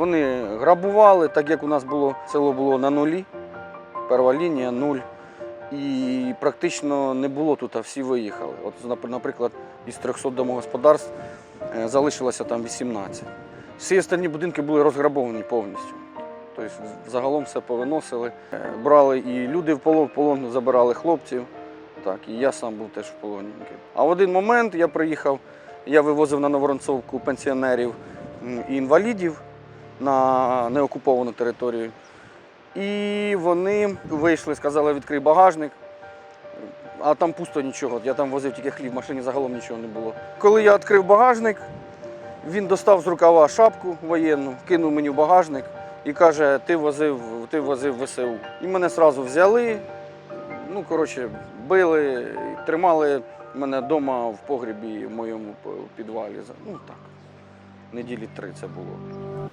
Вони грабували, так як у нас було село було на нулі, перша лінія нуль. І практично не було тут, а всі виїхали. От, наприклад, із 300 домогосподарств е, залишилося там 18. Всі останні будинки були розграбовані повністю. Тобто загалом все повиносили. Е, Брали і люди в полон, в полон забирали хлопців. Так, і я сам був теж в полоні. А в один момент я приїхав, я вивозив на Новоронцовку пенсіонерів і інвалідів на неокуповану територію. І вони вийшли, сказали, відкрий багажник. А там пусто нічого. Я там возив тільки хліб, в машині загалом нічого не було. Коли я відкрив багажник, він достав з рукава шапку воєнну, кинув мені в багажник і каже, ти возив, ти возив ВСУ. І мене одразу взяли, ну, коротше, били, тримали мене вдома в погрібі в моєму підвалі. Ну так, неділі три це було.